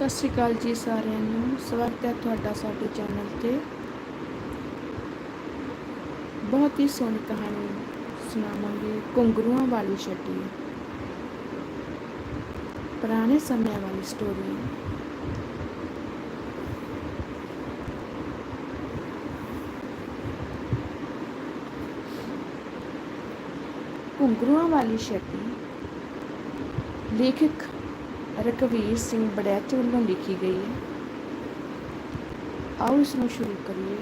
ਸਤਿ ਸ਼੍ਰੀ ਅਕਾਲ ਜੀ ਸਾਰਿਆਂ ਨੂੰ। ਸਵਾਗਤ ਹੈ ਤੁਹਾਡਾ ਸਾਡੇ ਚੈਨਲ ਤੇ। ਬਹੁਤ ਹੀ ਸੋਹਣੀ ਕਹਾਣੀ ਸੁਣਾਵਾਂਗੇ, ਘੁੰਗਰੂਆਂ ਵਾਲੀ ਛੱਡੀ। ਪੁਰਾਣੇ ਸਮਿਆਂ ਵਾਲੀ ਸਟੋਰੀ ਘੁੰਗਰੂਆਂ ਵਾਲੀ ਛੱਡੀ। ਲੇਖਕ ਰਕਵੀਰ ਸਿੰਘ ਬੜੈਚ ਵੱਲੋਂ ਲਿਖੀ ਗਈ ਹੈ। ਆਓ ਇਸ ਨੂੰ ਸ਼ੁਰੂ ਕਰੀਏ।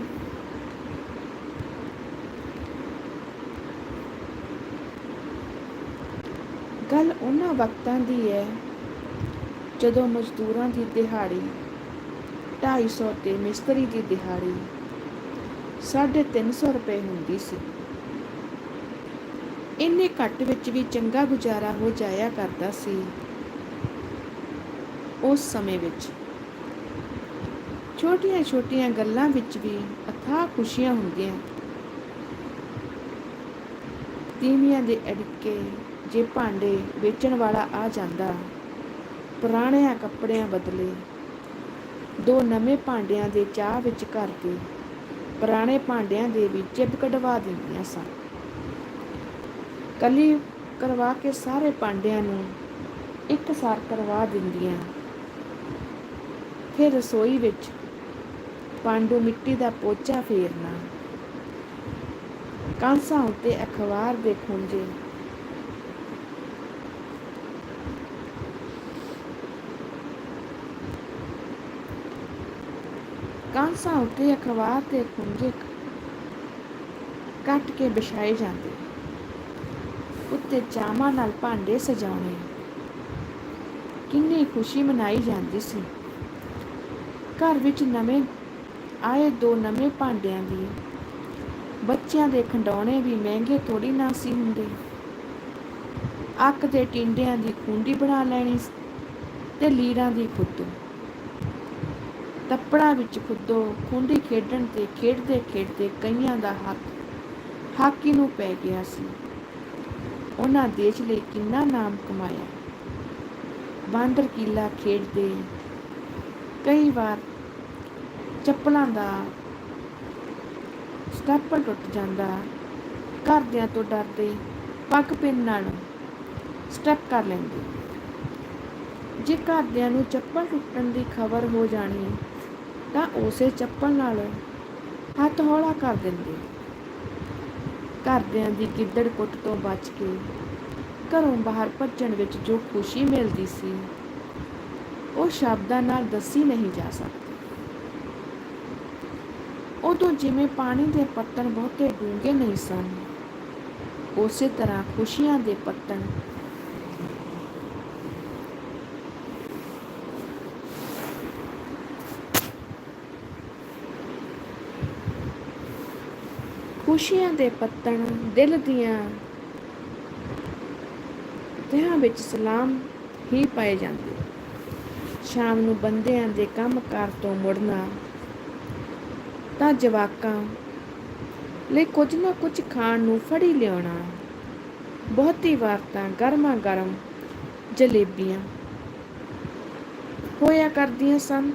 ਗੱਲ ਉਹਨਾਂ ਵਕਤਾਂ ਦੀ ਹੈ, ਜਦੋਂ ਮਜ਼ਦੂਰਾਂ ਦੀ ਦਿਹਾੜੀ 250 ਤੇ ਮਿਸਤਰੀ ਦੀ ਦਿਹਾੜੀ 350 ਰੁਪਏ ਹੁੰਦੀ ਸੀ। ਇੰਨੇ ਘੱਟ ਵਿੱਚ ਵੀ ਚੰਗਾ ਗੁਜ਼ਾਰਾ ਹੋ ਜਾਇਆ ਕਰਦਾ ਸੀ। ਉਸ ਸਮੇਂ ਵਿੱਚ। ਛੋਟੀਆਂ-ਛੋਟੀਆਂ ਗੱਲਾਂ ਵਿੱਚ ਵੀ ਅਥਾਹ ਖੁਸ਼ੀਆਂ ਹੁੰਦੀਆਂ। ਤੀਵੀਆਂ ਦੇ ਅੜਕੇ ਜੇ ਭਾਂਡੇ ਵੇਚਣ ਵਾਲਾ ਆ ਜਾਂਦਾ, ਪੁਰਾਣਿਆਂ ਕੱਪੜਿਆਂ ਬਦਲੇ। ਦੋ ਨਵੇਂ ਭਾਂਡਿਆਂ ਦੇ ਚਾਹ ਵਿੱਚ ਘਰ ਦੇ ਪੁਰਾਣੇ ਭਾਂਡਿਆਂ ਦੇ ਵੀ ਚਿੱਬ ਕਢਵਾ ਦਿੰਦੀਆਂ ਸਨ। ਕਲੀ ਕਰਵਾ ਕੇ ਸਾਰੇ ਭਾਂਡਿਆਂ ਨੂੰ ਇੱਕ ਸਾਰ ਕਰਵਾ ਦਿੰਦੀਆਂ। ਫਿਰ ਰਸੋਈ ਵਿੱਚ ਪਾਂਡੂ ਮਿੱਟੀ ਦਾ ਪੋਚਾ ਫੇਰਨਾ। ਕਾਂਸਾਂ ਉੱਤੇ ਅਖਬਾਰ ਦੇ ਖੁੰਝੇ। ਕਾਂਸਾਂ ਉੱਤੇ ਅਖਬਾਰ ਦੇ ਖੁੰਝੇ ਕੱਟ ਕੇ ਵਿਛਾਏ ਜਾਂਦੇ। ਉੱਤੇ ਚਾਵਾਂ ਨਾਲ ਭਾਂਡੇ ਸਜਾਉਣੇ। ਕਿੰਨੀ ਖੁਸ਼ੀ ਮਨਾਈ ਜਾਂਦੀ ਸੀ। ਘਰ ਵਿੱਚ ਨਵੇਂ ਆਏ ਦੋ ਨਵੇਂ ਭਾਂਡਿਆਂ ਦੀ। ਬੱਚਿਆਂ ਦੇ ਖੰਡੌਣੇ ਵੀ ਮਹਿੰਗੇ ਥੋੜੀ ਨਾ ਸੀ ਹੁੰਦੇ। ਅੱਕ ਦੇ ਟਿੰਡਿਆਂ ਦੀ ਖੁੰਡੀ ਬਣਾ ਲੈਣੀ ਤੇ ਲੀਰਾਂ ਦੀ ਖੁੱਦੋ। ਤੱਪੜਾ ਵਿੱਚ ਖੁੱਦੋ ਖੁੰਡੀ ਖੇਡਣ ਤੇ ਖੇਡਦੇ ਖੇਡਦੇ ਕਈਆਂ ਦਾ ਹੱਥ ਹਾਕੀ ਨੂੰ ਪੈ ਗਿਆ ਸੀ। ਉਹਨਾਂ ਦੇਸ਼ ਲਈ ਕਿੰਨਾ ਨਾਮ ਕਮਾਇਆ। ਬਾਂਦਰ ਕੀਲਾ ਖੇਡਦੇ ਕਈ ਵਾਰ ਚੱਪਲਾਂ ਦਾ ਸਟੈਪਲ ਟੁੱਟ ਜਾਂਦਾ। ਘਰਦਿਆਂ ਤੋਂ ਡਰਦੇ ਪੱਗ ਪਿੰਨ ਨਾਲ ਸਟੈਪ ਕਰ ਲੈਂਦੇ। ਜੇ ਘਰਦਿਆਂ ਨੂੰ ਚੱਪਲ ਟੁੱਟਣ ਦੀ ਖਬਰ ਹੋ ਜਾਣੀ, ਤਾਂ ਉਸੇ ਚੱਪਲ ਨਾਲ ਹੱਥ ਹੌਲਾ ਕਰ ਦਿੰਦੇ। ਘਰਦਿਆਂ ਦੀ ਗਿੱਦੜ ਕੁੱਟ ਤੋਂ ਬਚ ਕੇ ਘਰੋਂ ਬਾਹਰ ਭੱਜਣ ਵਿੱਚ ਜੋ ਖੁਸ਼ੀ ਮਿਲਦੀ ਸੀ ਉਹ ਸ਼ਬਦਾਂ ਨਾਲ ਦੱਸੀ ਨਹੀਂ ਜਾ ਸਕਦੀ। ਉਦੋਂ ਜਿਵੇਂ ਪਾਣੀ ਦੇ ਪੱਤਣ ਬਹੁਤੇ ਡੂੰਘੇ ਨਹੀਂ ਸਨ, ਉਸੇ ਤਰ੍ਹਾਂ ਖੁਸ਼ੀਆਂ ਦੇ ਪੱਤਣ ਖੁਸ਼ੀਆਂ ਦੇ ਪੱਤਣ ਦਿਲ ਦੀਆਂ ਤਹਾਂ ਵਿੱਚ ਸਲਾਮ ਹੀ ਪਾਏ ਜਾਂਦੇ। ਸ਼ਾਮ ਨੂੰ ਬੰਦਿਆਂ ਦੇ ਕੰਮਕਾਰ ਤੋਂ ਮੁੜਨਾ। ਤਾਂ ਜਵਾਕਾਂ ਲਈ ਕੁਝ ਨਾ ਕੁਝ ਖਾਣ ਨੂੰ ਫੜੀ ਲਿਆਉਣਾ। ਬਹੁਤੀ ਵਾਰ ਤਾਂ ਗਰਮਾ ਗਰਮ ਜਲੇਬੀਆਂ ਹੋਇਆ ਕਰਦੀਆਂ ਸਨ।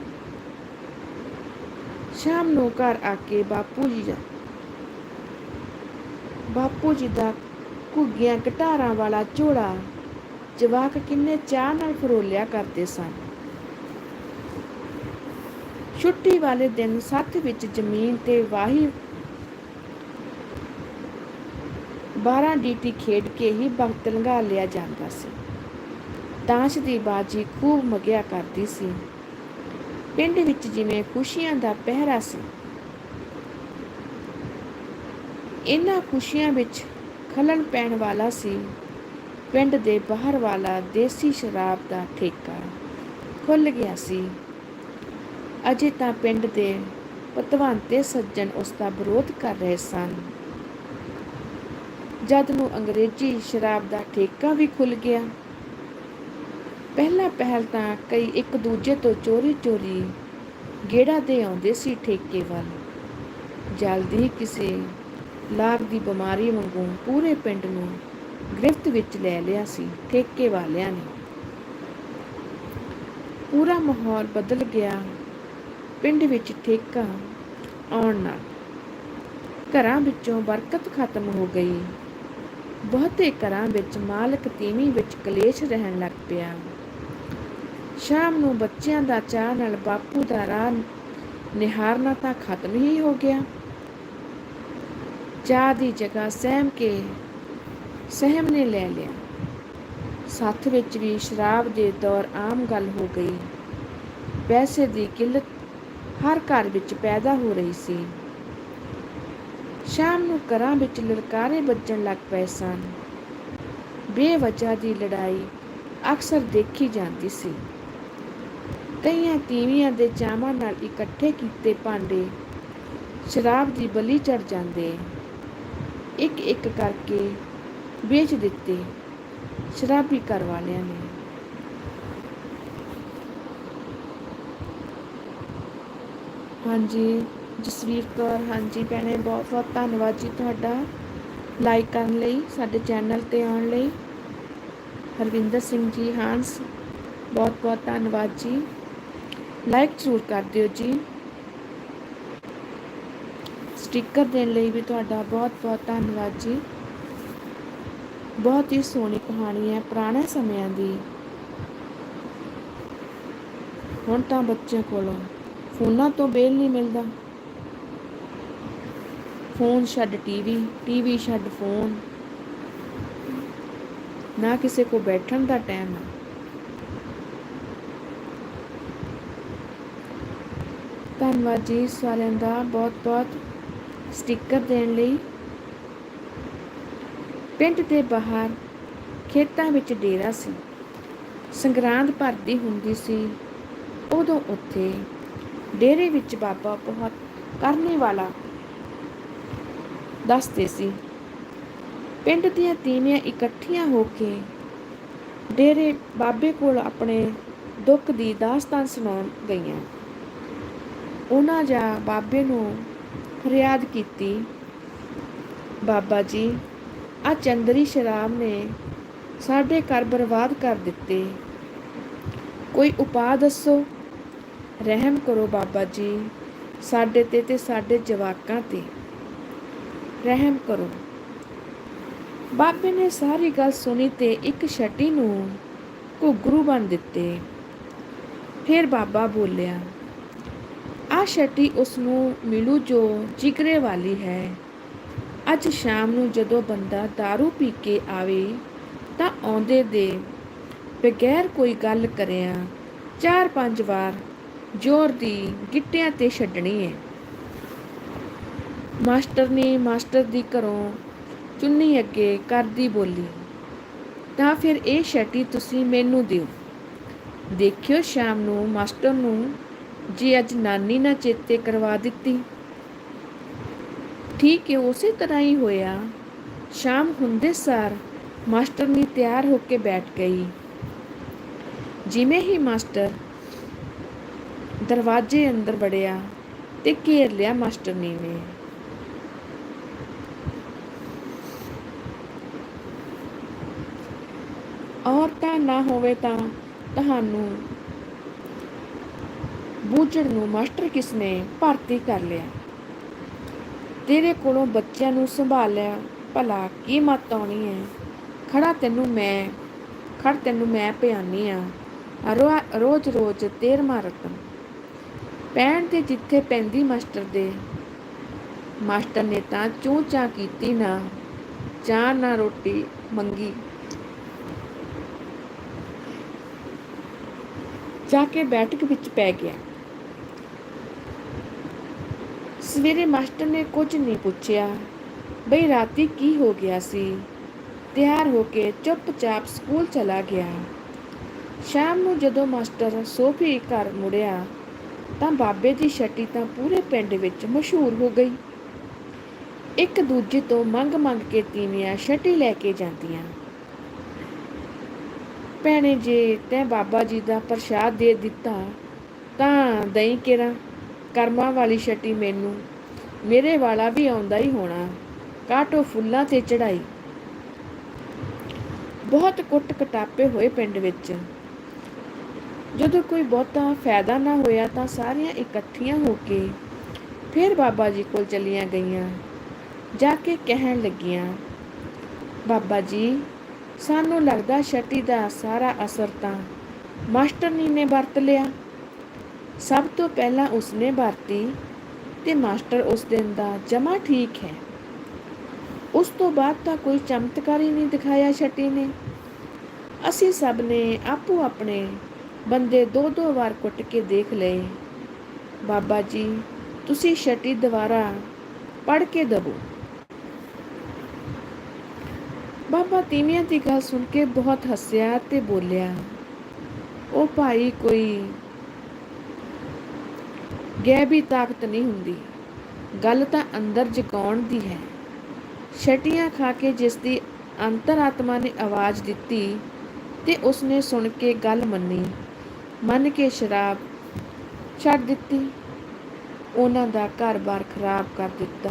ਸ਼ਾਮ ਨੂੰ ਘਰ ਆ ਕੇ ਬਾਪੂ ਜੀ ਦਾ ਬਾਪੂ ਜੀ ਦਾ ਘੁੱਗੀਆਂ ਘਟਾਰਾਂ ਵਾਲਾ ਝੋਲਾ ਜਵਾਕ ਕਿੰਨੇ ਚਾਹ ਨਾਲ ਫਰੋਲਿਆ ਕਰਦੇ ਸਨ। ਛੁੱਟੀ ਵਾਲੇ ਦਿਨ ਸੱਤ ਵਿੱਚ ਜ਼ਮੀਨ ਤੇ ਵਾਹੀ 12 ਡੀਟੀ ਖੇਡ ਕੇ ਹੀ ਵਕਤ ਲੰਘਾ ਲਿਆ ਜਾਂਦਾ ਸੀ। ਤਾਸ਼ ਦੀ ਬਾਜੀ ਖੂਬ ਮਗਿਆ ਕਰਦੀ ਸੀ। ਪਿੰਡ ਵਿੱਚ ਜਿਵੇਂ ਖੁਸ਼ੀਆਂ ਦਾ ਪਹਿਰਾ ਸੀ। ਇਹਨਾਂ ਖੁਸ਼ੀਆਂ ਵਿੱਚ ਖਲਲ ਪੈਣ ਵਾਲਾ ਸੀ ਪਿੰਡ ਦੇ ਬਾਹਰ ਵਾਲਾ ਦੇਸੀ ਸ਼ਰਾਬ ਦਾ ਠੇਕਾ। ਖੁੱਲ ਗਿਆ ਸੀ। ਅਜੇ ਤਾਂ ਪਿੰਡ ਦੇ ਪਤਵੰਤੇ ਸੱਜਣ ਉਸ ਦਾ ਵਿਰੋਧ ਕਰ ਰਹੇ ਸਨ। ਜਦ ਨੂੰ ਅੰਗਰੇਜ਼ੀ ਸ਼ਰਾਬ ਦਾ ਠੇਕਾ ਵੀ ਖੁੱਲ ਗਿਆ, ਪਹਿਲਾ ਪਹਿਲ ਤਾਂ ਕਈ ਇੱਕ ਦੂਜੇ ਤੋਂ ਚੋਰੀ-ਚੋਰੀ ਗੇੜਾ ਦੇ ਆਉਂਦੇ ਸੀ ਠੇਕੇ ਵੱਲ। ਜਲਦੀ ਕਿਸੇ ਲਾਗ ਦੀ ਬਿਮਾਰੀ ਵਾਂਗੂ ਪੂਰੇ ਪਿੰਡ ਨੂੰ ਗ੍ਰਿਫਤ ਵਿੱਚ ਲੈ ਲਿਆ ਸੀ ਠੇਕੇ ਵਾਲਿਆਂ ਨੇ। ਪੂਰਾ ਮਾਹੌਲ ਬਦਲ ਗਿਆ। ਪਿੰਡ ਵਿੱਚ ਠੇਕਾ ਆਉਣ ਨਾਲ ਘਰਾਂ ਵਿੱਚੋਂ ਬਰਕਤ ਖਤਮ ਹੋ ਗਈ। ਬਹੁਤੇ ਘਰਾਂ ਵਿੱਚ ਮਾਲਕ ਤੀਵੀਂ ਵਿੱਚ ਕਲੇਸ਼ ਰਹਿਣ ਲੱਗ ਪਿਆ। ਸ਼ਾਮ ਨੂੰ ਬੱਚਿਆਂ ਦਾ ਚਾਹ ਨਾਲ ਬਾਪੂ ਦਾ ਰਾਹ ਨਿਹਾਰਨਾ ਤਾਂ ਖਤਮ ਹੀ ਹੋ ਗਿਆ। ਚਾਹ ਦੀ ਜਗ੍ਹਾ ਸਹਿਮ ਕੇ ਸਹਿਮ ਨੇ ਲੈ ਲਿਆ। ਸੱਥ ਵਿੱਚ ਵੀ ਸ਼ਰਾਬ ਦੇ ਦੌਰ ਆਮ ਗੱਲ ਹੋ ਗਈ। ਪੈਸੇ ਦੀ ਕਿੱਲਤ ਹਰ ਘਰ ਵਿੱਚ ਪੈਦਾ ਹੋ ਰਹੀ ਸੀ। ਸ਼ਾਮ ਨੂੰ ਘਰਾਂ ਵਿੱਚ ਲਲਕਾਰੇ ਵੱਜਣ ਲੱਗ ਪਏ ਸਨ। ਬੇਵਜ੍ਹਾ ਦੀ ਲੜਾਈ ਅਕਸਰ ਦੇਖੀ ਜਾਂਦੀ ਸੀ। ਕਈਆਂ ਤੀਵੀਆਂ ਦੇ ਚਾਵਾਂ ਨਾਲ ਇਕੱਠੇ ਕੀਤੇ ਭਾਂਡੇ ਸ਼ਰਾਬ ਦੀ ਬਲੀ ਚੜ ਜਾਂਦੇ। ਇੱਕ ਇੱਕ ਕਰਕੇ ਵੇਚ ਦਿੱਤੇ ਸ਼ਰਾਬੀ ਘਰ ਵਾਲਿਆਂ ਨੇ। ਹਾਂਜੀ, ਜਸਵੀਰ ਕੌਰ, ਹਾਂਜੀ ਭੈਣੇ, ਬਹੁਤ ਬਹੁਤ ਧੰਨਵਾਦ ਜੀ ਤੁਹਾਡਾ ਲਾਈਕ ਕਰਨ ਲਈ, ਸਾਡੇ ਚੈਨਲ ਤੇ ਆਉਣ ਲਈ। ਹਰਵਿੰਦਰ ਸਿੰਘ ਜੀ ਹਾਂਸ ਬਹੁਤ ਬਹੁਤ ਧੰਨਵਾਦ ਜੀ। ਲਾਈਕ ਜ਼ਰੂਰ ਕਰ ਦਿਓ ਜੀ। ਸਟicker ਦੇਣ ਲਈ ਵੀ ਤੁਹਾਡਾ ਬਹੁਤ ਬਹੁਤ ਧੰਨਵਾਦ ਜੀ। ਬਹੁਤ ਹੀ ਸੋਹਣੀ ਕਹਾਣੀ ਹੈ ਪੁਰਾਣੇ ਸਮਿਆਂ ਦੀ। ਹੁਣ ਤਾਂ ਬੱਚਿਆਂ ਕੋਲੋਂ। ਫੋਨਾਂ ਤੋਂ ਬੇਲ ਨਹੀਂ ਮਿਲਦਾ। ਫੋਨ ਛੱਡ ਟੀਵੀ ਟੀਵੀ ਛੱਡ ਫੋਨ। ਨਾ ਕਿਸੇ ਕੋ ਬੈਠਣ ਦਾ ਟਾਈਮ ਹੈ। ਧੰਨਵਾਦ ਜੀ ਸਾਰਿਆਂ ਦਾ ਬਹੁਤ ਬਹੁਤ ਸਟicker ਦੇਣ ਲਈ। ਪਿੰਡ ਦੇ ਬਾਹਰ ਖੇਤਾਂ ਵਿੱਚ ਡੇਰਾ ਸੀ। ਸੰਗਰਾਂਦ ਭਰਦੀ ਹੁੰਦੀ ਸੀ। ਉਦੋਂ ਉੱਥੇ ਡੇਰੇ ਵਿੱਚ ਬਾਬਾ ਬਹੁਤ ਕਰਨੇ ਵਾਲਾ ਦੱਸਦੇ ਸੀ। ਪਿੰਡ ਦੀਆਂ ਤੀਵੀਆਂ ਇਕੱਠੀਆਂ ਹੋ ਕੇ ਡੇਰੇ ਬਾਬੇ ਕੋਲ ਆਪਣੇ ਦੁੱਖ ਦੀ ਦਾਸਤਾਨ ਸੁਣਾਉਣ ਗਈਆਂ। ਉਹਨਾਂ ਜਾ ਬਾਬੇ ਨੂੰ ਫਰਿਆਦ ਕੀਤੀ, ਬਾਬਾ ਜੀ, ਆ ਚੰਦਰੀ ਸ਼ਰਾਬ ਨੇ ਸਾਡੇ ਘਰ ਬਰਬਾਦ ਕਰ ਦਿੱਤੇ। ਕੋਈ ਉਪਾਅ ਦੱਸੋ? ਰਹਿਮ ਕਰੋ ਬਾਬਾ ਜੀ, ਸਾਡੇ ਤੇ ਤੇ ਸਾਡੇ ਜਵਾਕਾਂ ਤੇ। ਰਹਿਮ ਕਰੋ। ਬਾਬੇ ਨੇ ਸਾਰੀ ਗੱਲ ਸੁਣੀ ਤੇ ਇੱਕ ਛਟੀ ਨੂੰ ਘੁੱਗਰੂ ਬਣ ਦਿੱਤੇ। ਫਿਰ ਬਾਬਾ ਬੋਲਿਆ, ਆ ਛਟੀ ਉਸ ਨੂੰ ਮਿਲੂ ਜੋ ਜਿਗਰੇ ਵਾਲੀ ਹੈ। ਅੱਜ ਸ਼ਾਮ ਨੂੰ ਜਦੋਂ ਬੰਦਾ दारू ਪੀ ਕੇ ਆਵੇ ਤਾਂ ਆਉਂਦੇ ਦੇ ਬਗੈਰ ਕੋਈ ਗੱਲ ਕਰਿਆ ਚਾਰ ਪੰਜ ਵਾਰ ਜ਼ੋਰ ਦੀ ਗਿੱਟਿਆਂ ਤੇ ਛੱਡਣੀ ਹੈ ਮਾਸਟਰ ਨੇ ਮਾਸਟਰ ਦੀ ਘਰੋਂ ਚੁੰਨੀ ਅੱਗੇ ਕਰਦੀ ਬੋਲੀ, ਤਾਂ ਫਿਰ ਇਹ ਛਟੀ ਤੁਸੀਂ ਮੈਨੂੰ ਦਿਓ। ਦੇਖਿਓ ਸ਼ਾਮ ਨੂੰ ਮਾਸਟਰ ਨੂੰ ਜੇ ਅੱਜ ਨਾਨੀ ਨਾ ਚੇਤੇ ਕਰਵਾ ਦਿੱਤੀ। ਠੀਕ ਹੈ ਉਸੇ ਤਰ੍ਹਾਂ ਹੀ ਹੋਇਆ। ਸ਼ਾਮ ਹੁੰਦੇ ਸਾਰ ਮਾਸਟਰ ਨੇ ਤਿਆਰ ਹੋ ਕੇ ਬੈਠ ਗਈ। ਜਿਵੇਂ ਹੀ ਮਾਸਟਰ ਦਰਵਾਜ਼ੇ ਅੰਦਰ ਵੜਿਆ ਤੇ ਘੇਰ ਲਿਆ ਮਾਸਟਰਨੀ ਨੇ ਔਰਤਾਂ ਨਾ ਹੋਵੇ ਤਾਂ ਤੁਹਾਨੂੰ ਬੂਝੜ ਨੂੰ ਮਾਸਟਰ ਕਿਸਨੇ ਭਰਤੀ ਕਰ ਲਿਆ? ਤੇਰੇ ਕੋਲੋਂ ਬੱਚਿਆਂ ਨੂੰ ਸੰਭਾਲਿਆ ਭਲਾ ਕੀ ਮਤ ਆਉਣੀ ਹੈ? ਖੜਾ ਤੈਨੂੰ ਮੈਂ ਖੜ ਤੈਨੂੰ ਮੈਂ ਪਿਆਨੀ ਆ। ਰੋਜ਼ ਰੋਜ਼ ਤੇਰ ਮਾਰਤਨ ਪੈਣ ਤੇ ਜਿੱਥੇ ਪੈਂਦੀ ਮਾਸਟਰ ਦੇ। ਮਾਸਟਰ ਨੇ ਤਾਂ ਚੂੰ ਚਾ ਕੀਤੀ, ਨਾ ਚਾਹ, ਨਾ ਰੋਟੀ ਮੰਗੀ। ਜਾ ਕੇ ਬੈਠਕ ਵਿੱਚ ਪੈ ਗਿਆ। ਸਵੇਰੇ ਮਾਸਟਰ ਨੇ ਕੁਝ ਨਹੀਂ ਪੁੱਛਿਆ। ਬਈ ਰਾਤੀ ਕੀ ਹੋ ਗਿਆ ਸੀ? ਤਿਆਰ ਹੋ ਕੇ ਚੁੱਪਚਾਪ ਸਕੂਲ ਚਲਾ ਗਿਆ। ਸ਼ਾਮ ਨੂੰ ਜਦੋਂ ਮਾਸਟਰ ਸੋਫੀ ਘਰ ਮੁੜਿਆ ਤਾਂ ਬਾਬੇ ਦੀ ਛਟੀ ਤਾਂ ਪੂਰੇ ਪਿੰਡ ਵਿੱਚ ਮਸ਼ਹੂਰ ਹੋ ਗਈ। ਇੱਕ ਦੂਜੇ ਤੋਂ ਮੰਗ ਮੰਗ ਕੇ ਤੀਵੀਆਂ ਛਟੀ ਲੈ ਕੇ ਜਾਂਦੀਆਂ। ਭੈਣੇ, ਜੇ ਤੈਂ ਬਾਬਾ ਜੀ ਦਾ ਪ੍ਰਸ਼ਾਦ ਦੇ ਦਿੱਤਾ ਤਾਂ ਦਈ ਕਿਰਾ। ਕਰਮਾਂ ਵਾਲੀ ਛਟੀ ਮੈਨੂੰ, ਮੇਰੇ ਵਾਲਾ ਵੀ ਆਉਂਦਾ ਹੀ ਹੋਣਾ। ਕਾਟੋ ਫੁੱਲਾਂ ਤੇ ਚੜਾਈ। ਬਹੁਤ ਕੁੱਟ ਕਟਾਪੇ ਹੋਏ ਪਿੰਡ ਵਿੱਚ। ਜਦੋਂ ਕੋਈ ਬਹੁਤਾ ਫਾਇਦਾ ਨਾ ਹੋਇਆ ਤਾਂ ਸਾਰੀਆਂ ਇਕੱਠੀਆਂ ਹੋ ਕੇ ਫਿਰ ਬਾਬਾ ਜੀ ਕੋਲ ਚਲੀਆਂ ਗਈਆਂ, ਜਾ ਕੇ ਕਹਿਣ ਲੱਗੀਆਂ, ਬਾਬਾ ਜੀ, ਸਾਨੂੰ ਲੱਗਦਾ ਛਟੀ ਦਾ ਸਾਰਾ ਅਸਰ ਤਾਂ ਮਾਸਟਰਨੀ ਨੇ ਵਰਤ ਲਿਆ। ਸਭ ਤੋਂ ਪਹਿਲਾਂ ਉਸਨੇ ਵਰਤੀ ਤੇ ਮਾਸਟਰ ਉਸ ਦਿਨ ਦਾ ਜਮਾ ਠੀਕ ਹੈ। ਉਸ ਤੋਂ ਬਾਅਦ ਤਾਂ ਕੋਈ ਚਮਤਕਾਰੀ ਨਹੀਂ ਦਿਖਾਇਆ ਛਟੀ ਨੇ। ਅਸੀਂ ਸਭ ਨੇ ਆਪੋ ਆਪਣੇ ਬੰਦੇ ਦੋ ਦੋ ਵਾਰ ਕੁੱਟ ਕੇ ਦੇਖ ਲਏ। ਬਾਬਾ ਜੀ, ਤੁਸੀਂ ਛਟੀ ਦੁਬਾਰਾ ਪੜ ਕੇ ਦਵੋ। ਬਾਬਾ ਤੀਵੀਆਂ ਦੀ ਗੱਲ ਸੁਣ ਕੇ ਬਹੁਤ ਹੱਸਿਆ ਤੇ ਬੋਲਿਆ, ਉਹ ਭਾਈ ਕੋਈ ਗੈਬੀ ਤਾਕਤ ਨਹੀਂ ਹੁੰਦੀ। ਗੱਲ ਤਾਂ ਅੰਦਰ ਜਗਾਉਣ ਦੀ ਹੈ। ਛਟੀਆਂ ਖਾ ਕੇ ਜਿਸ ਦੀ ਅੰਤਰਾਤਮਾ ਨੇ ਆਵਾਜ਼ ਦਿੱਤੀ ਤੇ ਉਸਨੇ ਸੁਣ ਕੇ ਗੱਲ ਮੰਨੀ। ਮੰਨ ਕੇ ਸ਼ਰਾਬ ਛੱਡ ਦਿੱਤੀ। ਉਹਨਾਂ ਦਾ ਘਰ-ਬਾਰ ਖਰਾਬ ਕਰ ਦਿੱਤਾ।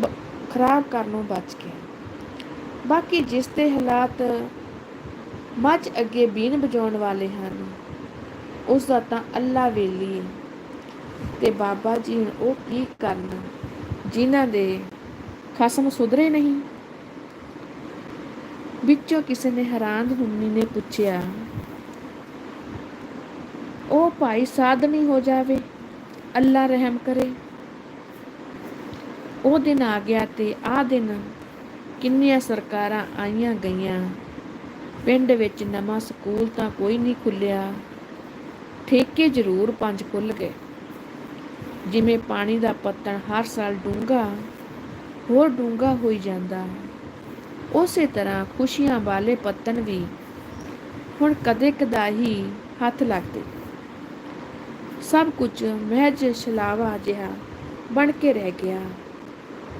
ਬ- ਖਰਾਬ ਕਰਨੋਂ ਬਚ ਗਿਆ। ਬਾਕੀ ਜਿਸ ਦੇ ਹਾਲਾਤ ਮੱਝ ਅੱਗੇ ਬੀਨ ਬਜਾਉਣ ਵਾਲੇ ਹਨ, ਉਸ ਦਾ ਤਾਂ ਅੱਲਾ ਵੇਲੀ ਹੈ ਤੇ ਬਾਬਾ ਜੀ ਹੁਣ ਉਹ ਕੀ ਕਰਨ? ਜਿਨ੍ਹਾਂ ਦੇ ਖਸਮ ਸੁਧਰੇ ਨਹੀਂ। ਵਿੱਚੋਂ ਕਿਸੇ ਨੇ ਹੈਰਾਨ ਹੁੰਨੀ ਨੇ ਪੁੱਛਿਆ ਉਹ ਭਾਈ ਸਾਧਨੀ ਹੋ ਜਾਵੇ, ਅੱਲਾ ਰਹਿਮ ਕਰੇ। ਉਹ ਦਿਨ ਆ ਗਿਆ ਤੇ ਆ ਦਿਨ ਕਿੰਨੀਆਂ ਸਰਕਾਰਾਂ ਆਈਆਂ ਗਈਆਂ। ਪਿੰਡ ਵਿੱਚ ਨਵਾਂ ਸਕੂਲ ਤਾਂ ਕੋਈ ਨਹੀਂ ਖੁੱਲਿਆ ਠੇਕੇ ਜ਼ਰੂਰ ਪੰਜ ਖੁੱਲ ਗਏ। ਜਿਵੇਂ ਪਾਣੀ ਦਾ ਪੱਤਣ ਹਰ ਸਾਲ ਡੂੰਘਾ, ਹੋਰ ਡੂੰਘਾ ਹੋਈ ਜਾਂਦਾ। ਉਸੇ ਤਰ੍ਹਾਂ ਖੁਸ਼ੀਆਂ ਵਾਲੇ ਪੱਤਣ ਵੀ ਹੁਣ ਕਦੇ ਕਦਾਹੀ ਹੱਥ ਲੱਗਦੇ। ਸਭ ਕੁਝ ਮਹਿਜ ਛਲਾਵਾ ਜਿਹਾ ਬਣ ਕੇ ਰਹਿ ਗਿਆ।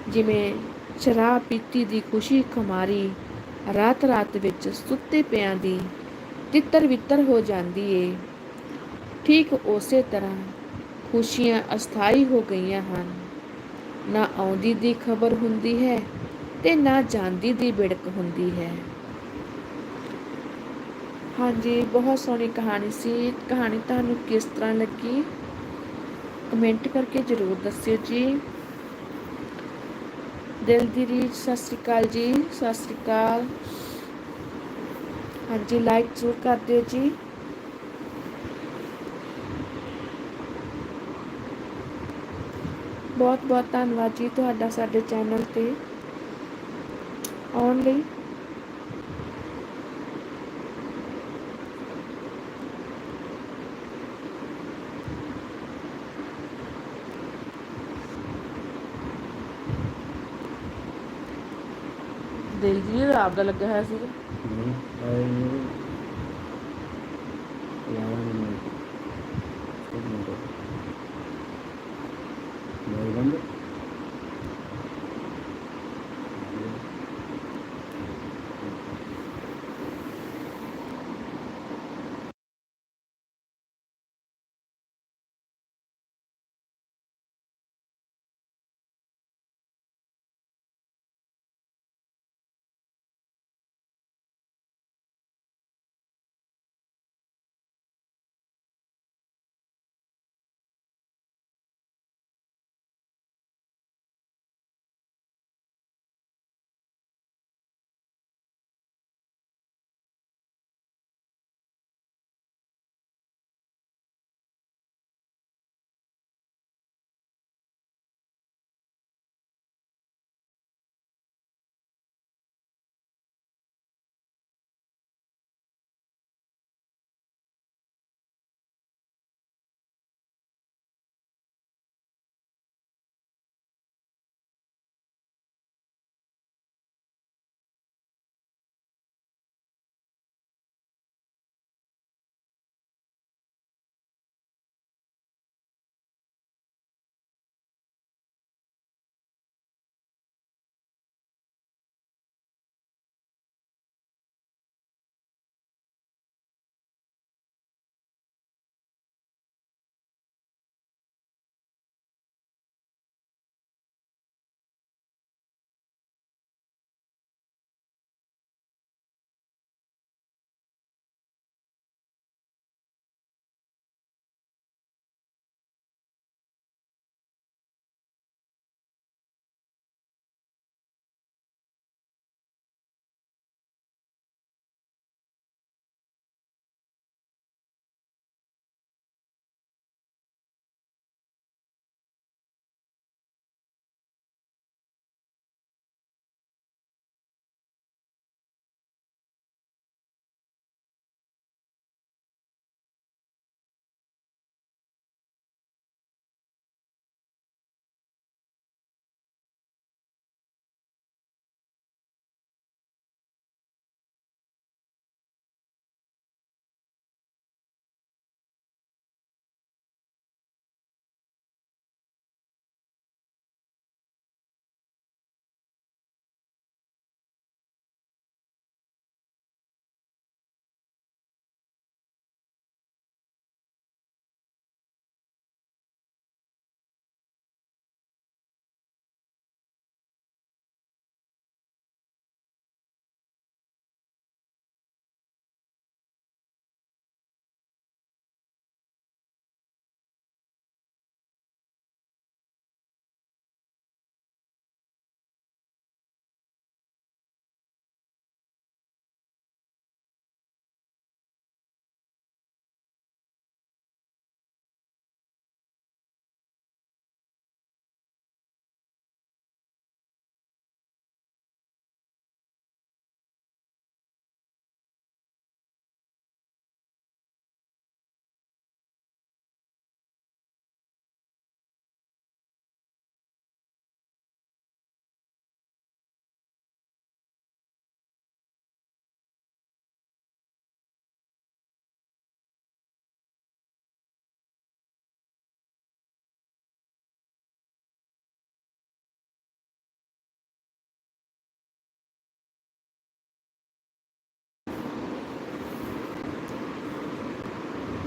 ਜਿਵੇਂ ਸ਼ਰਾਬ ਪੀਤੀ ਦੀ ਖੁਸ਼ੀ ਖੁਮਾਰੀ ਰਾਤ ਰਾਤ ਵਿੱਚ ਸੁੱਤੇ ਪਿਆਂ ਦੀ ਤਿੱਤਰ ਵਿਤਰ ਹੋ ਜਾਂਦੀ ਏ। ਠੀਕ ਉਸੇ ਤਰ੍ਹਾਂ ਖੁਸ਼ੀਆਂ ਅਸਥਾਈ ਹੋ ਗਈਆਂ ਹਨ। ਨਾ ਆਉਂਦੀ ਦੀ ਖਬਰ ਹੁੰਦੀ ਹੈ ਤੇ ਨਾ ਜਾਂਦੀ ਦੀ ਬਿੜਕ ਹੁੰਦੀ ਹੈ। ਹਾਂਜੀ, ਬਹੁਤ ਸੋਹਣੀ ਕਹਾਣੀ ਸੀ। ਕਹਾਣੀ ਤੁਹਾਨੂੰ ਕਿਸ ਤਰ੍ਹਾਂ ਲੱਗੀ? ਕਮੈਂਟ ਕਰਕੇ ਜ਼ਰੂਰ ਦੱਸਿਓ ਜੀ। ਦਿਲ ਦੀ ਰੀਚ ਸਤਿ ਸ਼੍ਰੀ ਅਕਾਲ ਜੀ, ਸਤਿ ਸ਼੍ਰੀ ਅਕਾਲ। ਹਾਂਜੀ ਲਾਈਕ ਜ਼ਰੂਰ ਕਰ ਦਿਓ ਜੀ। ਬਹੁਤ ਬਹੁਤ ਧੰਨਵਾਦ ਜੀ ਤੁਹਾਡਾ ਸਾਡੇ ਚੈਨਲ ਤੇ ਆਉਣ ਲਈ। ਦਿਲ ਜੀ ਦਾ ਲੱਗਾ ਹੋਇਆ ਸੀ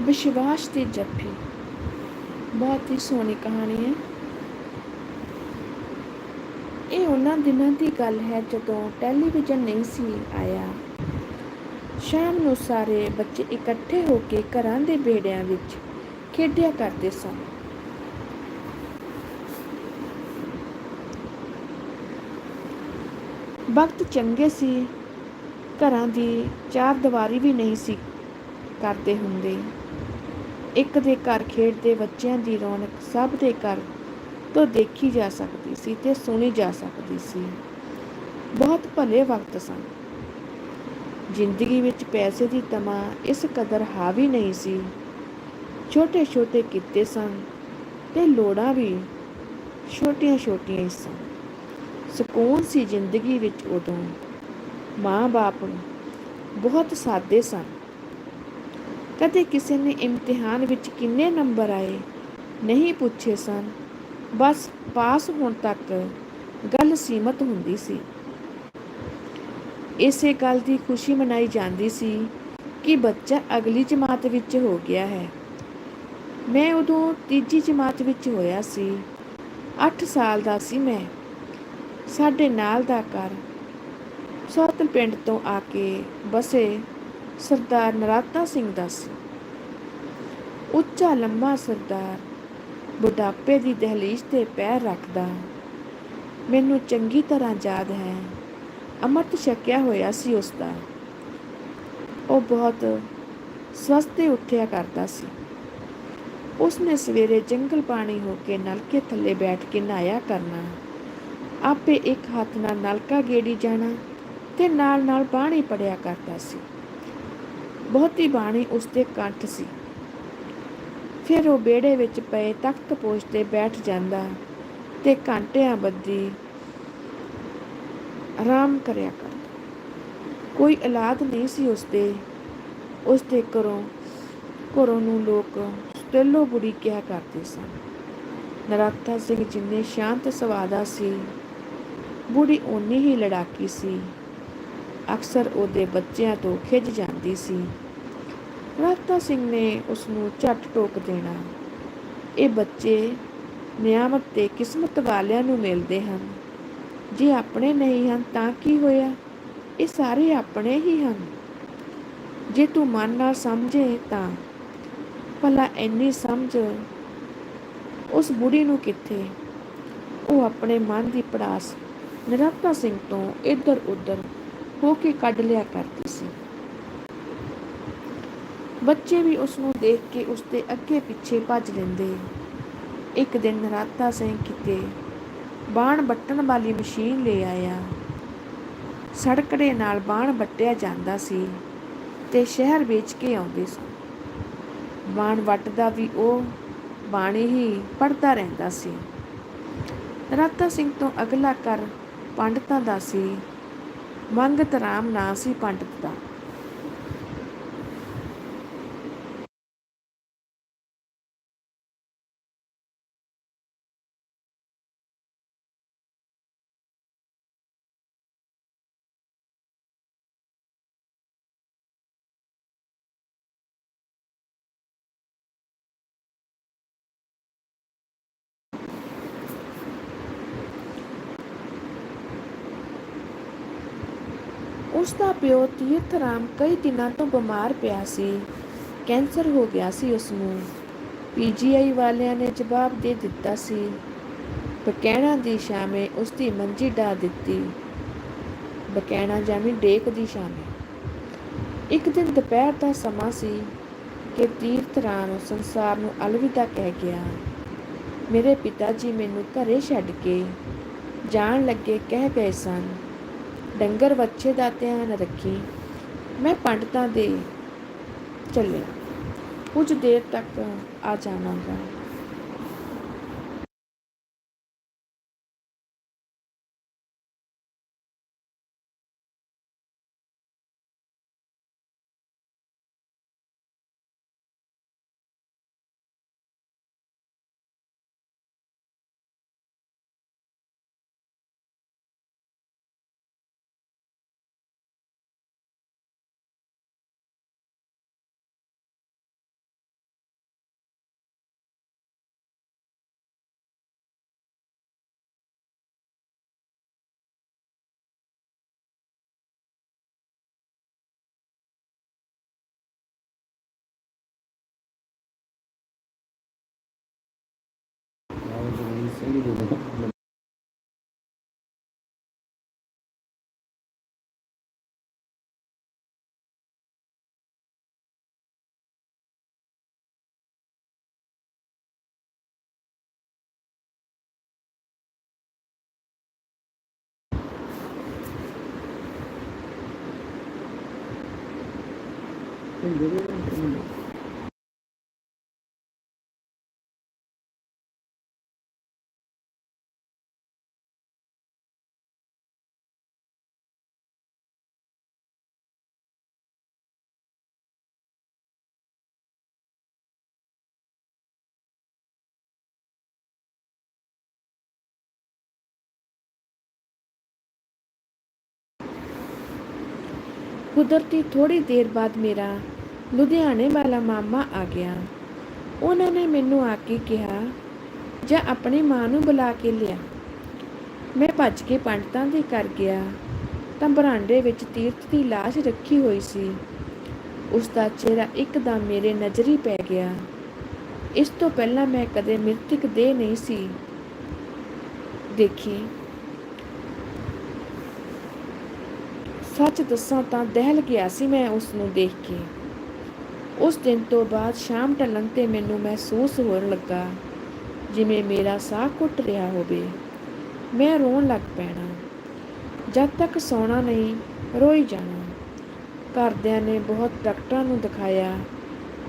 ਵਿਸ਼ਵਾਸ ਦੀ ਜੱਫੀ ਬਹੁਤ ਹੀ ਸੋਹਣੀ ਕਹਾਣੀ ਹੈ। ਇਹ ਉਹਨਾਂ ਦਿਨਾਂ ਦੀ ਗੱਲ ਹੈ ਜਦੋਂ ਟੈਲੀਵਿਜ਼ਨ ਨਹੀਂ ਸੀ ਆਇਆ। ਸ਼ਾਮ ਨੂੰ ਸਾਰੇ ਬੱਚੇ ਇਕੱਠੇ ਹੋ ਕੇ ਘਰਾਂ ਦੇ ਵਿਹੜਿਆਂ ਵਿੱਚ ਖੇਡਿਆ ਕਰਦੇ ਸਨ। ਵਕਤ ਚੰਗੇ ਸੀ। ਘਰਾਂ ਦੀ ਚਾਰ ਦੀਵਾਰੀ ਵੀ ਨਹੀਂ ਸੀ ਕਰਦੇ ਹੁੰਦੇ। ਇੱਕ ਦੇ ਘਰ ਖੇਡਦੇ ਬੱਚਿਆਂ ਦੀ ਰੌਣਕ ਸਭ ਦੇ ਘਰ ਤੋਂ ਦੇਖੀ ਜਾ ਸਕਦੀ ਸੀ ਤੇ ਸੁਣੀ ਜਾ ਸਕਦੀ ਸੀ। ਬਹੁਤ ਭਲੇ ਵਕਤ ਸਨ। ਜ਼ਿੰਦਗੀ ਵਿੱਚ ਪੈਸੇ ਦੀ ਤਮਾ ਇਸ ਕਦਰ ਹਾਵੀ ਨਹੀਂ ਸੀ। ਛੋਟੇ ਛੋਟੇ ਕਿੱਤੇ ਸਨ ਤੇ ਲੋੜਾਂ ਵੀ ਛੋਟੀਆਂ ਛੋਟੀਆਂ ਹੀ ਸਨ। ਸਕੂਨ ਸੀ ਜ਼ਿੰਦਗੀ ਵਿੱਚ ਉਦੋਂ। ਮਾਂ-ਬਾਪ ਬਹੁਤ ਸਾਦੇ ਸਨ। ਕਦੇ ਕਿਸੇ ਨੇ ਇਮਤਿਹਾਨ ਵਿੱਚ ਕਿੰਨੇ ਨੰਬਰ ਆਏ? ਨਹੀਂ ਪੁੱਛੇ ਸਨ। ਬਸ ਪਾਸ ਹੋਣ ਤੱਕ ਗੱਲ ਸੀਮਤ ਹੁੰਦੀ ਸੀ। ਇਸੇ ਗੱਲ ਦੀ ਖੁਸ਼ੀ ਮਨਾਈ ਜਾਂਦੀ ਸੀ ਕਿ ਬੱਚਾ ਅਗਲੀ ਜਮਾਤ ਵਿੱਚ ਹੋ ਗਿਆ ਹੈ। ਮੈਂ ਉਦੋਂ ਤੀਜੀ ਜਮਾਤ ਵਿੱਚ ਹੋਇਆ ਸੀ। 8 ਸਾਲ ਦਾ ਸੀ ਮੈਂ। ਸਾਡੇ ਨਾਲ ਦਾ ਘਰ। ਸੌਤਲ ਪਿੰਡ ਤੋਂ ਆ ਕੇ ਬਸੇ ਸਰਦਾਰ ਨਰਾਤਾ ਸਿੰਘ ਦਾ ਸੀ। ਉੱਚਾ ਲੰਮਾ ਸਰਦਾਰ ਬੁਢਾਪੇ ਦੀ ਦਹਲੀਜ਼ ਤੇ ਪੈਰ ਰੱਖਦਾ ਮੈਨੂੰ ਚੰਗੀ ਤਰ੍ਹਾਂ ਯਾਦ ਹੈ। ਅੰਮ੍ਰਿਤ ਛਕਿਆ ਹੋਇਆ ਸੀ ਉਸ ਦਾ ਉਹ ਬਹੁਤ ਸਵਸਤੇ ਉੱਠਿਆ ਕਰਦਾ ਸੀ। ਉਸਨੇ ਸਵੇਰੇ ਜੰਗਲ ਪਾਣੀ ਹੋ ਕੇ ਨਲਕੇ ਥੱਲੇ ਬੈਠ ਕੇ ਨਹਾਇਆ ਕਰਨਾ। ਆਪੇ ਇੱਕ ਹੱਥ ਨਾਲ ਨਲਕਾ ਗੇੜੀ ਜਾਣਾ ਤੇ ਨਾਲ ਨਾਲ ਪਾਣੀ ਪੜਿਆ ਕਰਦਾ ਸੀ। ਬਹੁਤੀ ਬਾਣੀ ਉਸਦੇ ਕੰਠ ਸੀ। ਫਿਰ ਉਹ ਬੇੜੇ ਵਿੱਚ ਪਏ ਤਖਤ ਪੋਸ਼ ਤੇ ਬੈਠ ਜਾਂਦਾ ਤੇ ਘੰਟਿਆਂ ਬੱਦੀ ਆਰਾਮ ਕਰਿਆ ਕਰਦਾ। ਕੋਈ ਔਲਾਦ ਨਹੀਂ ਸੀ ਉਸਦੇ। ਉਸਦੇ ਘਰੋਂ ਘਰੋਂ ਨੂੰ ਲੋਕ ਸਟੇਲੋ ਬੁੜੀ ਕਿਹਾ ਕਰਦੇ ਸਨ। ਨਰਾਤਾ ਸਿੰਘ ਜਿੰਨੇ ਸ਼ਾਂਤ ਸੁਭਾਅ ਦਾ ਸੀ, ਬੁੜੀ ਓਨੀ ਹੀ ਲੜਾਕੀ ਸੀ। ਅਕਸਰ ਉਹਦੇ ਬੱਚਿਆਂ ਤੋਂ ਖਿੱਚ ਜਾਂਦੀ ਸੀ। ਨਰਾਤਾ ਸਿੰਘ ਨੇ ਉਸ ਨੂੰ ਝੱਟ ਟੋਕ ਦੇਣਾ, ਇਹ ਬੱਚੇ ਨਿਆਮਤ ਤੇ ਕਿਸਮਤ ਵਾਲਿਆਂ ਨੂੰ ਮਿਲਦੇ ਹਨ। ਜੇ ਆਪਣੇ ਨਹੀਂ ਹਨ ਤਾਂ ਕੀ ਹੋਇਆ? ਇਹ ਸਾਰੇ ਆਪਣੇ ਹੀ ਹਨ। ਜੇ ਤੂੰ ਮਨ ਨਾਲ ਸਮਝੇ ਤਾਂ। ਭਲਾ ਇੰਨੀ ਸਮਝ ਉਸ ਬੁੜੀ ਨੂੰ ਕਿੱਥੇ? ਉਹ ਆਪਣੇ ਮਨ ਦੀ ਪੜਾਸ ਨਿਰੰਤਾ ਸਿੰਘ ਤੋਂ ਇੱਧਰ ਉੱਧਰ ਹੋ ਕੇ ਕੱਢ ਲਿਆ ਕਰਦੀ ਸੀ। ਬੱਚੇ ਵੀ ਉਸ ਨੂੰ ਦੇਖ ਕੇ ਉਸ ਦੇ ਅੱਗੇ ਪਿੱਛੇ ਭੱਜ ਲੈਂਦੇ। ਇੱਕ ਦਿਨ ਨਰਾਤਾ ਸਿੰਘ ਕਿਤੇ ਬਾਣ ਬੱਟਣ ਵਾਲੀ ਮਸ਼ੀਨ ਲੈ ਆਇਆ। ਸੜਕੜੇ ਨਾਲ ਬਾਣ ਬੱਟਿਆ ਜਾਂਦਾ ਸੀ ਤੇ ਸ਼ਹਿਰ ਵੇਚ ਕੇ ਆਉਂਦੇ ਸਨ ਬਾਣ ਵੱਟਦਾ ਵੀ ਉਹ ਬਾਣੀ ਹੀ ਪੜਦਾ ਰਹਿੰਦਾ ਸੀ। ਨਰਾਤਾ ਸਿੰਘ ਤੋਂ ਅਗਲਾ ਕਰ ਪੰਡਤਾਂ ਦਾ ਸੀ। ਮੰਗਤ ਰਾਮ ਨਾਂ ਸੀ ਪੰਡਤ ਦਾ। ਉਸ ਦਾ ਪਿਓ ਤੀਰਥ ਰਾਮ ਕਈ ਦਿਨਾਂ ਤੋਂ ਬਿਮਾਰ ਪਿਆ ਸੀ। ਕੈਂਸਰ ਹੋ ਗਿਆ ਸੀ ਉਸ ਨੂੰ ਪੀਜੀਆਈ ਵਾਲਿਆਂ ਨੇ ਜਵਾਬ ਦੇ ਦਿੱਤਾ ਸੀ। ਬਕੈਣਾ ਦੀ ਸ਼ਾਮੇ ਉਸ ਦੀ ਮੰਜੀ ਢਾ ਦਿੱਤੀ। ਬਕੈਣਾ ਜਾਮੀ ਡੇਕ ਦੀ ਸ਼ਾਮੇ ਇੱਕ ਦਿਨ ਦੁਪਹਿਰ ਦਾ ਸਮਾਂ ਸੀ ਕਿ ਤੀਰਥ ਰਾਮ ਸੰਸਾਰ ਨੂੰ ਅਲਵਿਦਾ ਕਹਿ ਗਿਆ, ਮੇਰੇ ਪਿਤਾ ਜੀ ਮੈਨੂੰ ਘਰੇ ਛੱਡ ਕੇ ਜਾਣ ਲੱਗੇ ਕਹਿ ਗਏ ਸਨ। ਡੰਗਰ ਵੱਛੇ ਦਾ ਧਿਆਨ ਰੱਖੀ ਮੈਂ ਪੰਡਤਾਂ ਦੇ ਚੱਲਿਆ। ਕੁਝ ਦੇਰ ਤੱਕ ਆ ਜਾਵਾਂਗਾ। ਹਿੰਦੀ ਦੇ ਵਿੱਚ ਹਿੰਦੀ। ਕੁਦਰਤੀ ਲੁਧਿਆਣੇ ਵਾਲਾ ਮਾਮਾ ਆ ਗਿਆ। ਉਹਨਾਂ ਨੇ ਮੈਨੂੰ ਆ ਕੇ ਕਿਹਾ, ਜਾਂ ਆਪਣੀ ਮਾਂ ਨੂੰ ਬੁਲਾ ਕੇ ਲਿਆ। ਮੈਂ ਭੱਜ ਕੇ ਪੰਡਤਾਂ ਦੇ ਘਰ ਗਿਆ। ਤਾਂ ਬਰਾਂਡੇ ਵਿੱਚ ਤੀਰਥ ਦੀ ਲਾਸ਼ ਰੱਖੀ ਹੋਈ ਸੀ। ਉਸ ਦਾ ਚਿਹਰਾ ਇੱਕਦਮ ਮੇਰੇ ਨਜ਼ਰੀ ਪੈ ਗਿਆ। ਇਸ ਤੋਂ ਪਹਿਲਾਂ ਮੈਂ ਕਦੇ ਮ੍ਰਿਤਕ ਦੇ ਨਹੀਂ ਸੀ। ਦੇਖੀ। ਸੱਚ ਦੱਸਾਂ ਤਾਂ ਦਹਿਲ ਗਿਆ ਸੀ ਮੈਂ ਉਸ ਨੂੰ ਦੇਖ ਕੇ। ਉਸ ਦਿਨ ਤੋਂ ਬਾਅਦ ਸ਼ਾਮ ਢਲਣ ਤੇ ਮੈਨੂੰ ਮਹਿਸੂਸ ਹੋਣ ਲੱਗਾ ਜਿਵੇਂ ਮੇਰਾ ਸਾਹ ਘੁੱਟ ਰਿਹਾ ਹੋਵੇ। ਮੈਂ ਰੋਣ ਲੱਗ ਪੈਣਾ। ਜਦ ਤੱਕ ਸੌਣਾ ਨਹੀਂ, ਰੋਈ ਜਾਣਾ। ਘਰਦਿਆਂ ਨੇ ਬਹੁਤ ਡਾਕਟਰਾਂ ਨੂੰ ਦਿਖਾਇਆ,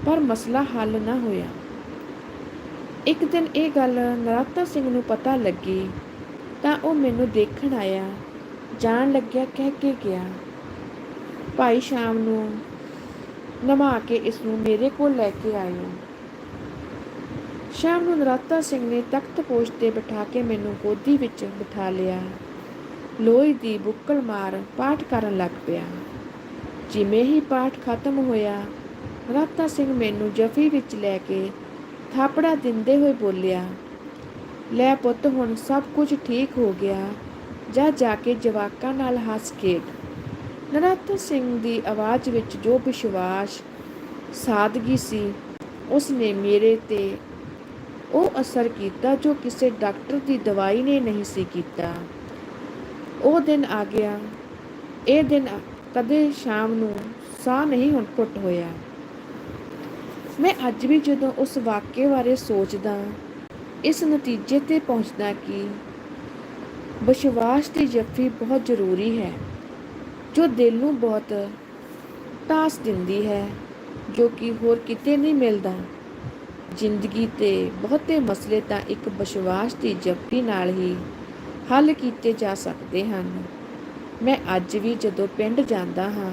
ਪਰ ਮਸਲਾ ਹੱਲ ਨਾ ਹੋਇਆ। ਇੱਕ ਦਿਨ ਇਹ ਗੱਲ ਨਰਾਤਾ ਸਿੰਘ ਨੂੰ ਪਤਾ ਲੱਗੀ, ਤਾਂ ਉਹ ਮੈਨੂੰ ਦੇਖਣ ਆਇਆ, ਜਾਣ ਲੱਗਿਆ, ਕਹਿ ਕੇ ਗਿਆ, ਭਾਈ ਸ਼ਾਮ ਨੂੰ ਨਮਾ ਕੇ ਇਸ ਨੂੰ ਮੇਰੇ ਕੋਲ ਲੈ ਕੇ ਆਇਓ ਸ਼ਾਮ ਨੂੰ ਨਰਾਤਾ ਸਿੰਘ ਨੇ ਤਖਤ ਪੋਸ਼ ਤੇ ਬਿਠਾ ਕੇ ਮੈਨੂੰ ਗੋਦੀ ਵਿੱਚ ਬਿਠਾ ਲਿਆ। ਲੋਹੀ ਦੀ ਬੁੱਕਲ ਮਾਰ ਪਾਠ ਕਰਨ ਲੱਗ ਪਿਆ। ਜਿਵੇਂ ਹੀ ਪਾਠ ਖਤਮ ਹੋਇਆ, ਨਰਾਤਾ ਸਿੰਘ ਮੈਨੂੰ ਜਫੀ ਵਿੱਚ ਲੈ ਕੇ ਥਾਪੜਾ ਦਿੰਦੇ ਹੋਏ ਬੋਲਿਆ, ਲੈ ਪੁੱਤ, ਹੁਣ ਸਭ ਕੁਝ ਠੀਕ ਹੋ ਗਿਆ। ਜਾ ਜਾ ਕੇ ਜਵਾਕਾਂ ਨਾਲ ਹੱਸ ਖੇਡ। ਨਰਾਤਾ ਸਿੰਘ ਦੀ ਆਵਾਜ਼ ਵਿੱਚ ਜੋ ਵਿਸ਼ਵਾਸ, ਸਾਦਗੀ ਸੀ ਉਸ ਨੇ ਮੇਰੇ ਤੇ ਉਹ ਅਸਰ ਕੀਤਾ ਜੋ ਕਿਸੇ ਡਾਕਟਰ ਦੀ ਦਵਾਈ ਨੇ ਨਹੀਂ ਸੀ ਕੀਤਾ। ਉਹ ਦਿਨ ਆ ਗਿਆ। ਇਹ ਦਿਨ ਕਦੇ ਸ਼ਾਮ ਨੂੰ ਸਾਹ ਨਹੀਂ ਹੁਣ ਘੁੱਟ ਹੋਇਆ। ਮੈਂ ਅੱਜ ਵੀ ਜਦੋਂ ਉਸ ਵਾਕਿਏ ਬਾਰੇ ਸੋਚਦਾ, ਇਸ ਨਤੀਜੇ ਤੇ ਪਹੁੰਚਦਾ ਕਿ ਵਿਸ਼ਵਾਸ ਦੀ ਜੱਫੀ ਬਹੁਤ ਜ਼ਰੂਰੀ ਹੈ। ਜੋ ਦਿਲ ਨੂੰ ਬਹੁਤ ਤਾਸ ਦਿੰਦੀ ਹੈ, ਜੋ ਕਿ ਹੋਰ ਕਿਤੇ ਨਹੀਂ ਮਿਲਦਾ। ਜ਼ਿੰਦਗੀ ਤੇ ਬਹੁਤੇ ਮਸਲੇ ਤਾਂ ਇੱਕ ਵਿਸ਼ਵਾਸ ਦੀ ਜੱਫੀ ਨਾਲ ਹੀ ਹੱਲ ਕੀਤੇ ਜਾ ਸਕਦੇ ਹਨ। ਮੈਂ ਅੱਜ ਵੀ ਜਦੋਂ ਪਿੰਡ ਜਾਂਦਾ ਹਾਂ,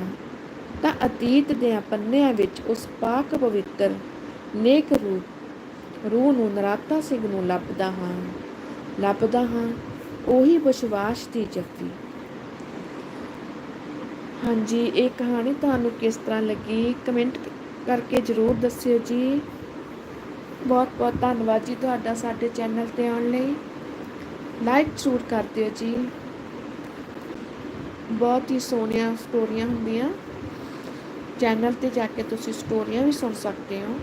ਤਾਂ ਅਤੀਤ ਦੇ ਪੰਨਿਆਂ ਵਿੱਚ ਉਸ ਪਾਕ ਪਵਿੱਤਰ ਨੇਕ ਰੂਪ, ਰੂਹ ਨੂੰ ਨਰਾਤਾ ਸਿੰਘ ਨੂੰ ਲੱਭਦਾ ਹਾਂ। ਲੱਭਦਾ ਹਾਂ, ਉਹੀ ਵਿਸ਼ਵਾਸ ਦੀ ਜੱਫੀ ਹਾਂਜੀ, ਇਹ ਕਹਾਣੀ ਤੁਹਾਨੂੰ ਕਿਸ ਤਰ੍ਹਾਂ ਲੱਗੀ? ਕਮੈਂਟ ਕਰਕੇ ਜ਼ਰੂਰ ਦੱਸਿਓ ਜੀ। ਬਹੁਤ ਬਹੁਤ ਧੰਨਵਾਦ ਜੀ ਤੁਹਾਡਾ ਸਾਡੇ ਚੈਨਲ ਤੇ ਆਉਣ ਲਈ। ਲਾਈਕ ਜ਼ਰੂਰ ਕਰ ਦਿਓ ਜੀ। ਬਹੁਤ ਹੀ ਸੋਹਣੀਆਂ ਸਟੋਰੀਆਂ ਹੁੰਦੀਆਂ। ਚੈਨਲ ਤੇ ਜਾ ਕੇ ਤੁਸੀਂ ਸਟੋਰੀਆਂ ਵੀ ਸੁਣ ਸਕਦੇ ਹੋ।